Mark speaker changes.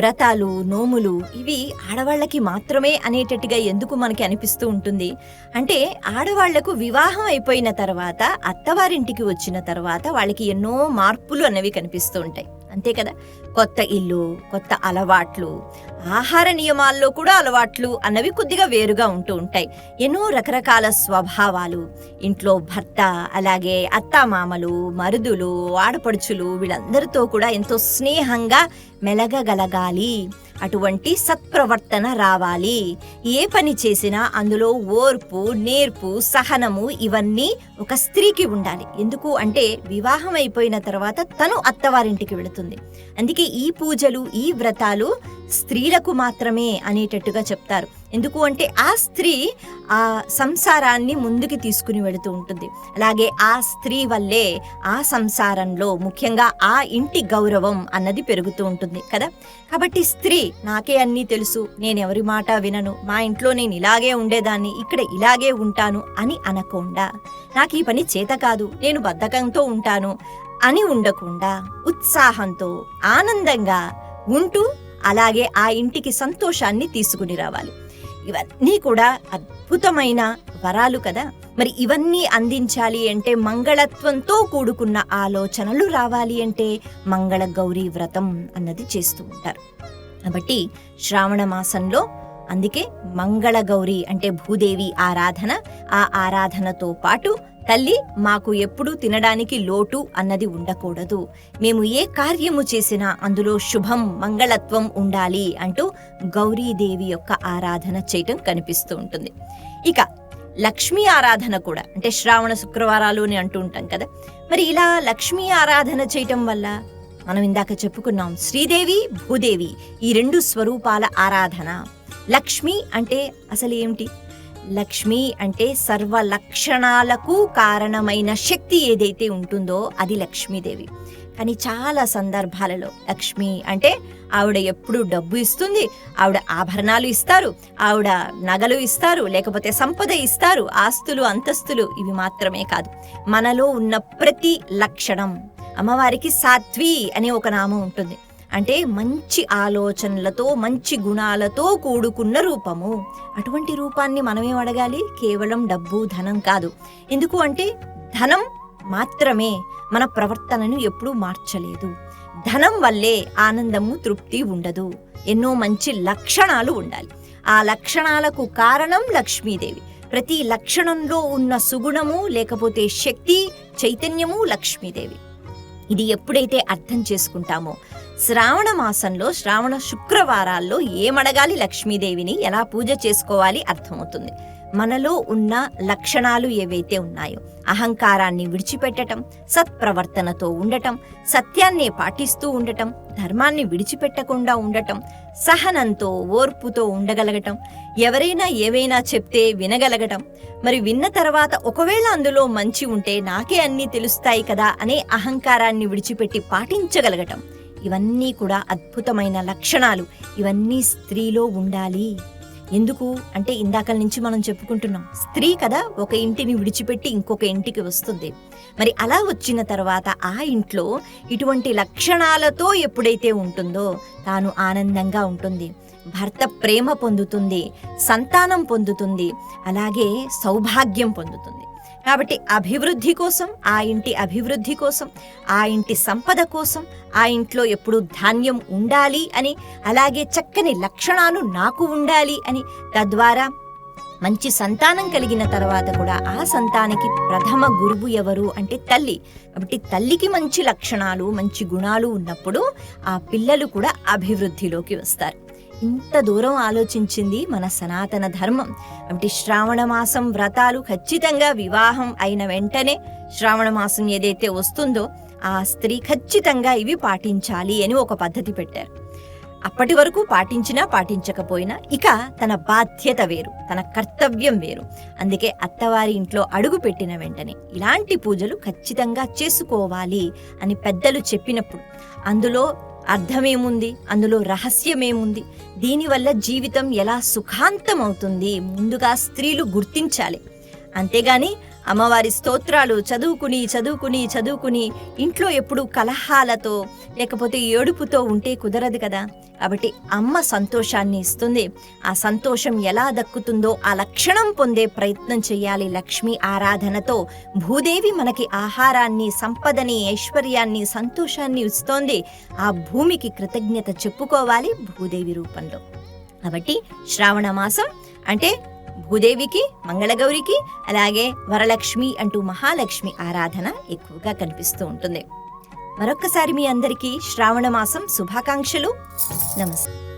Speaker 1: వ్రతాలు నోములు ఇవి ఆడవాళ్ళకి మాత్రమే అనేటట్టుగా ఎందుకు మనకి అనిపిస్తూ ఉంటుంది? అంటే ఆడవాళ్ళకు వివాహం అయిపోయిన తర్వాత అత్తవారింటికి వచ్చిన తర్వాత వాళ్ళకి ఎన్నో మార్పులు అనేవి కనిపిస్తూ ఉంటాయి. అంతే కదా? కొత్త ఇల్లు కొత్త అలవాట్లు ఆహార నియమాల్లో కూడా అలవాట్లు అన్నవి కొద్దిగా వేరుగా ఉంటూ ఉంటాయి. ఎన్నో రకరకాల స్వభావాలు. ఇంట్లో భర్త అలాగే అత్తామామలు మరుదులు ఆడపడుచులు వీళ్ళందరితో కూడా ఎంతో స్నేహంగా మెలగగలగాలి. అటువంటి సత్ప్రవర్తన రావాలి. ఏ పని చేసినా అందులో ఓర్పు నేర్పు సహనము ఇవన్నీ ఒక స్త్రీకి ఉండాలి. ఎందుకు అంటే వివాహం అయిపోయిన తర్వాత తను అత్తవారింటికి వెళుతుంది. అందుకే ఈ పూజలు ఈ వ్రతాలు స్త్రీలకు మాత్రమే అనేటట్టుగా చెప్తారు. ఎందుకు అంటే ఆ స్త్రీ ఆ సంసారాన్ని ముందుకు తీసుకుని వెళుతూ ఉంటుంది. అలాగే ఆ స్త్రీ వల్లే ఆ సంసారంలో ముఖ్యంగా ఆ ఇంటి గౌరవం అన్నది పెరుగుతూ ఉంటుంది కదా. కాబట్టి స్త్రీ నాకే అన్నీ తెలుసు నేను ఎవరి మాట వినను మా ఇంట్లో నేను ఇలాగే ఉండేదాన్ని ఇక్కడ ఇలాగే ఉంటాను అని అనకుండా నాకు ఈ పని చేత కాదు నేను బద్ధకంతో ఉంటాను అని ఉండకుండా ఉత్సాహంతో ఆనందంగా ఉంటూ అలాగే ఆ ఇంటికి సంతోషాన్ని తీసుకుని రావాలి. ఇవన్నీ కూడా అద్భుతమైన వరాలు కదా? మరి ఇవన్నీ అందించాలి అంటే మంగళత్వంతో కూడుకున్న ఆలోచనలు రావాలి అంటే మంగళ గౌరీ వ్రతం అన్నది చేస్తూ ఉంటారు. కాబట్టి శ్రావణ మాసంలో అందుకే మంగళ గౌరి అంటే భూదేవి ఆరాధన ఆ ఆరాధనతో పాటు తల్లి మాకు ఎప్పుడూ తినడానికి లోటు అన్నది ఉండకూడదు. మేము ఏ కార్యము చేసినా అందులో శుభం మంగళత్వం ఉండాలి అంటూ గౌరీదేవి యొక్క ఆరాధన చేయటం కనిపిస్తూ ఉంటుంది. ఇక లక్ష్మీ ఆరాధన కూడా అంటే శ్రావణ శుక్రవారాలు అని అంటూ ఉంటాం కదా. మరి ఇలా లక్ష్మీ ఆరాధన చేయటం వల్ల మనం ఇందాక చెప్పుకున్నాం శ్రీదేవి భూదేవి ఈ రెండు స్వరూపాల ఆరాధన. లక్ష్మి అంటే అసలు ఏమిటి లక్ష్మి అంటే సర్వ లక్షణాలకు కారణమైన శక్తి ఏదైతే ఉంటుందో అది లక్ష్మీదేవి. కానీ చాలా సందర్భాలలో లక్ష్మి అంటే ఆవిడ ఎప్పుడు డబ్బు ఇస్తుంది ఆవిడ ఆభరణాలు ఇస్తారు ఆవిడ నగలు ఇస్తారు లేకపోతే సంపద ఇస్తారు ఆస్తులు అంతస్తులు ఇవి మాత్రమే కాదు. మనలో ఉన్న ప్రతి లక్షణం అమ్మవారికి సాత్వి అనే ఒక నామం ఉంటుంది. అంటే మంచి ఆలోచనలతో మంచి గుణాలతో కూడుకున్న రూపము. అటువంటి రూపాన్ని మనమేం అడగాలి? కేవలం డబ్బు ధనం కాదు. ఎందుకు అంటే ధనం మాత్రమే మన ప్రవర్తనను ఎప్పుడూ మార్చలేదు. ధనం వల్లే ఆనందము తృప్తి ఉండదు. ఎన్నో మంచి లక్షణాలు ఉండాలి. ఆ లక్షణాలకు కారణం లక్ష్మీదేవి. ప్రతి లక్షణంలో ఉన్న సుగుణము లేకపోతే శక్తి చైతన్యము లక్ష్మీదేవి. ఇది ఎప్పుడైతే అర్థం చేసుకుంటామో? శ్రావణ మాసంలో శ్రావణ శుక్రవారాల్లో ఏమడగాలి లక్ష్మీదేవిని? ఎలా పూజ చేసుకోవాలి? అర్థమవుతుంది. మనలో ఉన్న లక్షణాలు ఏవైతే ఉన్నాయో అహంకారాన్ని విడిచిపెట్టటం సత్ప్రవర్తనతో ఉండటం సత్యాన్ని పాటిస్తూ ఉండటం ధర్మాన్ని విడిచిపెట్టకుండా ఉండటం సహనంతో ఓర్పుతో ఉండగలగటం ఎవరైనా ఏవైనా చెప్తే వినగలగటం మరి విన్న తర్వాత ఒకవేళ అందులో మంచి ఉంటే నాకే అన్నీ తెలుస్తాయి కదా అనే అహంకారాన్ని విడిచిపెట్టి పాటించగలగటం. ఇవన్నీ కూడా అద్భుతమైన లక్షణాలు. ఇవన్నీ స్త్రీలో ఉండాలి. ఎందుకు? అంటే ఇందాకల నుంచి మనం చెప్పుకుంటున్నాం. స్త్రీ కదా ఒక ఇంటిని విడిచిపెట్టి ఇంకొక ఇంటికి వస్తుంది. మరి అలా వచ్చిన తర్వాత ఆ ఇంట్లో ఇటువంటి లక్షణాలతో ఎప్పుడైతే ఉంటుందో తాను ఆనందంగా ఉంటుంది. భర్త ప్రేమ పొందుతుంది సంతానం పొందుతుంది అలాగే సౌభాగ్యం పొందుతుంది. కాబట్టి అభివృద్ధి కోసం ఆ ఇంటి అభివృద్ధి కోసం ఆ ఇంటి సంపద కోసం ఆ ఇంట్లో ఎప్పుడు ధాన్యం ఉండాలి అని అలాగే చక్కని లక్షణాలు నాకు ఉండాలి అని తద్వారా మంచి సంతానం కలిగిన తర్వాత కూడా ఆ సంతానికి ప్రథమ గురువు ఎవరు అంటే తల్లి. కాబట్టి తల్లికి మంచి లక్షణాలు మంచి గుణాలు ఉన్నప్పుడు ఆ పిల్లలు కూడా అభివృద్ధిలోకి వస్తారు. ఇంత దూరం ఆలోచించింది మన సనాతన ధర్మం. అంటే శ్రావణ మాసం వ్రతాలు ఖచ్చితంగా వివాహం అయిన వెంటనే శ్రావణ మాసం ఏదైతే వస్తుందో ఆ స్త్రీ ఖచ్చితంగా ఇవి పాటించాలి అని ఒక పద్ధతి పెట్టారు. అప్పటి వరకు పాటించినా పాటించకపోయినా ఇక తన బాధ్యత వేరు తన కర్తవ్యం వేరు. అందుకే అత్తవారి ఇంట్లో అడుగు పెట్టిన వెంటనే ఇలాంటి పూజలు ఖచ్చితంగా చేసుకోవాలి అని పెద్దలు చెప్పినప్పుడు అందులో అర్థమేముంది? అందులో రహస్యమేముంది? దీనివల్ల జీవితం ఎలా సుఖాంతం అవుతుంది ముందుగా స్త్రీలు గుర్తించాలి. అంతేగాని అమ్మవారి స్తోత్రాలు చదువుకుని చదువుకుని చదువుకుని ఇంట్లో ఎప్పుడు కలహాలతో లేకపోతే ఏడుపుతో ఉంటే కుదరదు కదా. కాబట్టి అమ్మ సంతోషాన్ని ఇస్తుంది. ఆ సంతోషం ఎలా దక్కుతుందో ఆ లక్షణం పొందే ప్రయత్నం చేయాలి లక్ష్మి ఆరాధనతో. భూదేవి మనకి ఆహారాన్ని సంపదని ఐశ్వర్యాన్ని సంతోషాన్ని ఇస్తోంది. ఆ భూమికి కృతజ్ఞత చెప్పుకోవాలి భూదేవి రూపంలో. కాబట్టి శ్రావణ మాసం అంటే భూదేవికి మంగళగౌరికి అలాగే వరలక్ష్మి అంటూ మహాలక్ష్మి ఆరాధన ఎక్కువగా కనిపిస్తూ ఉంటుంది. మరొక్కసారి మీ అందరికీ శ్రావణ మాసం శుభాకాంక్షలు. నమస్తే